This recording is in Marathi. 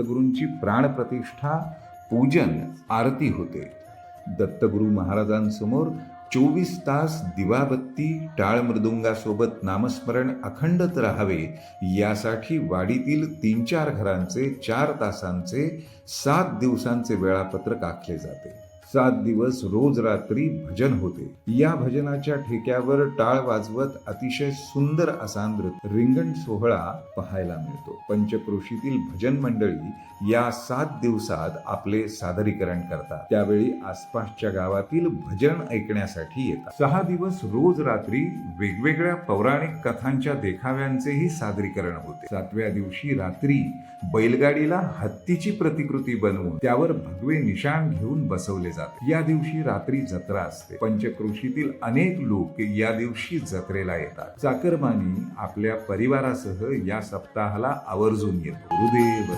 दत्तगुरूंची प्राणप्रतिष्ठा पूजन आरती होते. दत्तगुरू महाराजांसमोर चोवीस तास दिवाबत्ती टाळ मृदुंगासोबत नामस्मरण अखंडत राहावे यासाठी वाडीतील तीन चार घरांचे चार तासांचे सात दिवसांचे वेळापत्रक आखले जाते. सात दिवस रोज रात्री भजन होते. या भजनाच्या ठेक्यावर टाळ वाजवत अतिशय सुंदर असा नृत्य रिंगण सोहळा पाहायला मिळतो. पंचक्रोशीतील भजन मंडळी या सात दिवसात आपले सादरीकरण करतात. त्यावेळी आसपासच्या गावातील भजन ऐकण्यासाठी येतात. सहा दिवस रोज रात्री वेगवेगळ्या पौराणिक कथांच्या देखाव्यांचेही सादरीकरण होते. सातव्या दिवशी रात्री बैलगाडीला हत्तीची प्रतिकृती बनवून त्यावर भगवे निशाण घेऊन बसवले जाते. या दिवशी रात्री जत्रा असते. पंचक्रोशीतील अनेक लोक या दिवशी जत्रेला येतात. चाकरमानी आपल्या परिवारासह या सप्ताहाला आवर्जून येतो. गुरुदेव